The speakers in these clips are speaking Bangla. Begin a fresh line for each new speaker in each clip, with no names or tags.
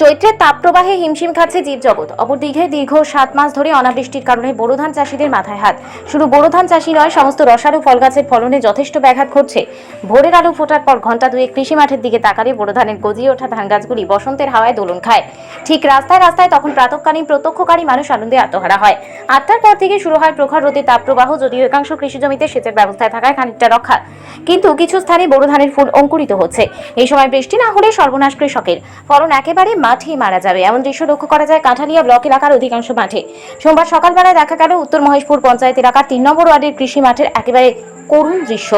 চৈত্রের তাপপ্রবাহে হিমশিম খাচ্ছে জীবজগৎ। অপরদিকে দীর্ঘ সাত মাস ধরে অনাবৃষ্টির কারণে বোরো ধান চাষিদের মাথায় হাত। শুধু বোরো ধান চাষি নয়, সমস্ত রসালো ফল গাছের ফলনে যথেষ্ট ব্যাঘাত ঘটছে। ভোরের আলো ফোটার পর ঘণ্টা দুয়েক কৃষি মাঠের দিকে তাকালে বোরো ধানের গজিয়ে ওঠা ধান গাছগুলি বসন্তের হাওয়ায় দোলন খায়। ঠিক রাস্তায় রাস্তায় তখন প্রাতকালীন প্রত্যক্ষকারী মানুষ আনন্দে আত্মহারা হয়। আটটার পর থেকে শুরু হয় প্রখর রোদে তাপপ্রবাহ, যদিও একাংশ কৃষি জমিতে সেচের ব্যবস্থায় থাকায় খানিকটা রক্ষা। কিন্তু কিছু স্থানে বোরো ধানের ফুল অঙ্কুরিত হচ্ছে। এই সময় বৃষ্টি না হলে সর্বনাশ কৃষকের। ফলন একেবারে মাঠেই মারা যাবে। এমন দৃশ্য লক্ষ্য করা যায় কাঁঠালিয়া ব্লক এলাকার অধিকাংশ মাঠে। সোমবার সকালবেলায় দেখা গেল উত্তর মহেশপুর পঞ্চায়েত এলাকার তিন নম্বর ওয়ার্ডের কৃষি মাঠের একেবারে করুণ দৃশ্য।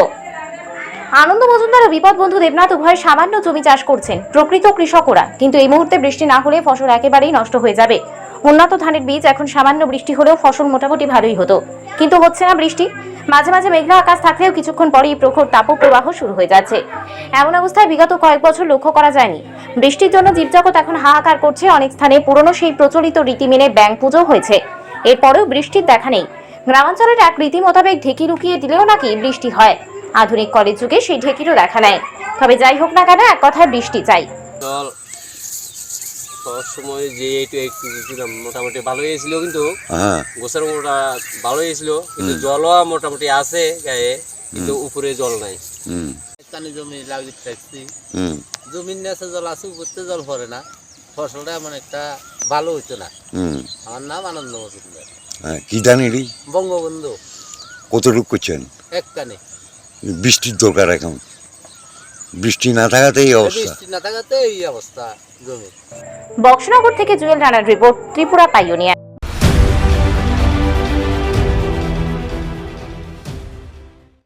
আনন্দ মজুমদার ও বিপদ বন্ধু দেবনাথ উভয় সামান্য জমি চাষ করছেন, প্রকৃত কৃষকরা। কিন্তু এই মুহূর্তে বৃষ্টি না হলে ফসল একেবারেই নষ্ট হয়ে যাবে। উন্নত ধানের বীজ এখন সামান্য বৃষ্টি হলেও ফসল মোটামুটি ভালোই হতো। কিন্তু হচ্ছে না বৃষ্টি। মাঝে মাঝে মেঘলা আকাশ থাকলেও কিছুক্ষণ পরেই প্রখর তাপপ্রবাহ শুরু হয়ে যাচ্ছে। এমন অবস্থায় বিগত কয়েক বছর লক্ষ্য করা যায়নি। বৃষ্টির জন্য জীবজগৎ এখন হাহাকার করছে অনেক স্থানে। পুরনো সেই প্রচলিত রীতি মেনে ব্যাং পুজো হয়েছে। এরপরেও বৃষ্টির দেখা নেই। গ্রামাঞ্চলের এক রীতি মোতাবেক ঢেকি লুকিয়ে দিলেও নাকি বৃষ্টি হয়। আধুনিক কলেজ যুগে সেই ঢেকিরও দেখা নেয় তবে যাই হোক না কেন, এক কথায় বৃষ্টি চাই।
সময় যে একটু একটু দিয়েছিলাম মোটামুটি ভালো হয়েছিল কিন্তু
হ্যাঁ।
গোসের মোটা ভালো হয়েছিল কিন্তু জলও মোটামুটি আছে গায়ে কিন্তু উপরে জল নাই।
হুম।
জমি লাগিয়ে থাকছি। জমির নিচে জল আছে উপরতে জল পড়ে না। ফসলটা এমন একটা ভালো হইতো না। আমার নাম আনন্দ মজুমদার।
হ্যাঁ কী
বঙ্গবন্ধু।
কতটুকু করছেন?
এক কানে
বৃষ্টির দরকার এখন। বৃষ্টি না থাকাতেই এই অবস্থা।
বৃষ্টি না থাকাতে এই অবস্থা জমি।
বক্সনগর থেকে জুয়েল রানার রিপোর্ট ত্রিপুরা পাইওনিয়া